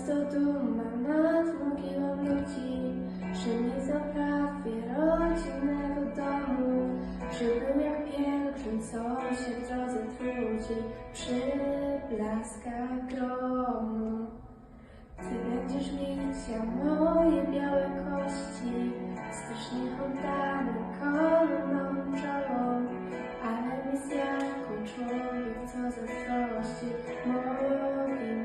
Często duma nad mogiłą ludzi Czy nie zaprawie rodzinnego domu. Żybym jak pielgrzym, co się w drodze trudzi Przy blaskach gromu. Ty będziesz widział moje białe kości Strasznie oddane kolumną czoło Ale misjaku człowiek, co zazdrości Moim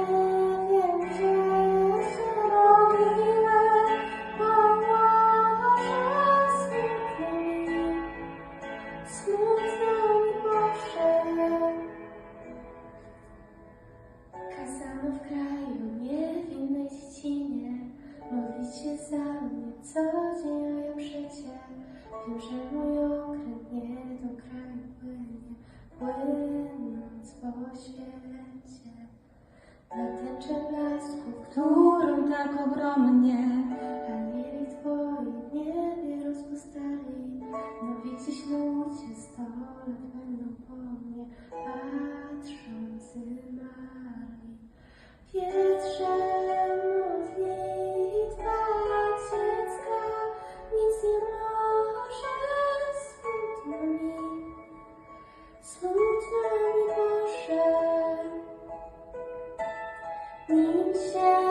Wiem, że mój okręt nie do kraju płynie, płynąc po świecie. Na tęczę blasków, którą tak ogromnie anieli twoi w niebie rozpostali. Nowi dziś ludzie sto lat będą po mnie, patrzący mali. Pietrze. 层层高山，你向。